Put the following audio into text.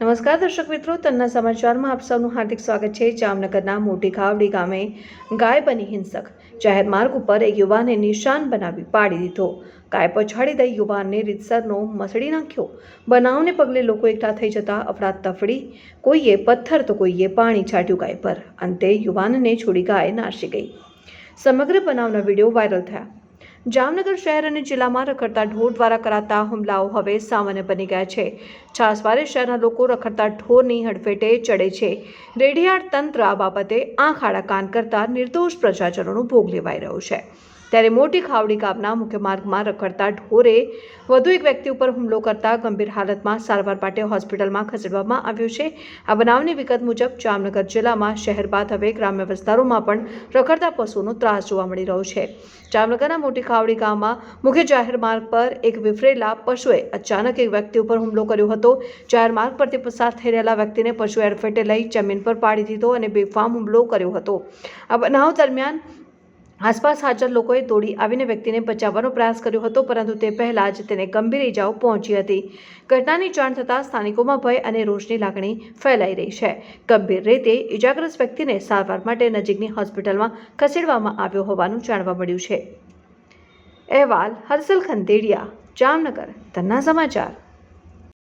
નમસ્કાર દર્શક મિત્રો, તન્ના સમાચારમાં આપ સૌનું હાર્દિક સ્વાગત છે. જામનગરના મોટી ખાવડી ગામે ગાય બની હિંસક. જાહેર માર્ગ ઉપર એક યુવાને નિશાન બનાવી પાડી દીધો. ગાય પછાડી દઈ યુવાનને રીતસરનો મસળી નાખ્યો. બનાવને પગલે લોકો એકઠા થઈ જતા અફડાતફડી કોઈએ પથ્થર તો કોઈએ પાણી છાંટ્યું ગાય પર. અંતે યુવાનને છોડી ગાય નાસી ગઈ. સમગ્ર બનાવના વીડિયો વાયરલ થયા. જામનગર શહેર અને જિલ્લામાં રખડતા ઢોર દ્વારા કરાતા હુમલાઓ હવે સામાન્ય બની ગયા છે. છાસવારે શહેરના લોકો રખડતા ઢોરની હડફેટે ચડે છે. રેડિયાળ તંત્ર આ બાબતે આંખ આડા કાન કરતા નિર્દોષ પ્રજાજનોનો ભોગ લેવાઈ રહ્યો છે. ત્યારે મોટી ખાવડી ગામના મુખ્ય માર્ગમાં રખડતા ઢોરે વધુ એક વ્યક્તિ ઉપર હુમલો કરતા ગંભીર હાલતમાં સારવાર માટે હોસ્પિટલમાં ખસેડવામાં આવ્યો છે. આ બનાવની વિગત મુજબ જામનગર જિલ્લામાં શહેર બાદ હવે ગ્રામ્ય વિસ્તારોમાં પણ રખડતા પશુઓનો ત્રાસ જોવા મળી રહ્યો છે. જામનગરના મોટી ખાવડી ગામમાં મુખ્ય જાહેર માર્ગ પર એક વિફરેલા પશુએ અચાનક એક વ્યક્તિ ઉપર હુમલો કર્યો હતો. જાહેર માર્ગ પરથી પસાર થઈ રહેલા વ્યક્તિને પશુ અડફેટે લઈ જમીન પર પાડી દીધો અને બેફામ હુમલો કર્યો હતો. આ બનાવ દરમિયાન આસપાસ હાજર લોકોએ દોડી આવીને વ્યક્તિને બચાવવાનો પ્રયાસ કર્યો હતો, પરંતુ તે પહેલાં જ તેને ગંભીર ઇજાઓ પહોંચી હતી. ઘટનાની જાણ થતાં સ્થાનિકોમાં ભય અને રોષની લાગણી ફેલાઈ રહી છે. ગંભીર રીતે ઇજાગ્રસ્ત વ્યક્તિને સારવાર માટે નજીકની હોસ્પિટલમાં ખસેડવામાં આવ્યો હોવાનું જાણવા મળ્યું છે. અહેવાલ, હર્ષલ ખંદેડિયા જામનગર તન્ના સમાચાર.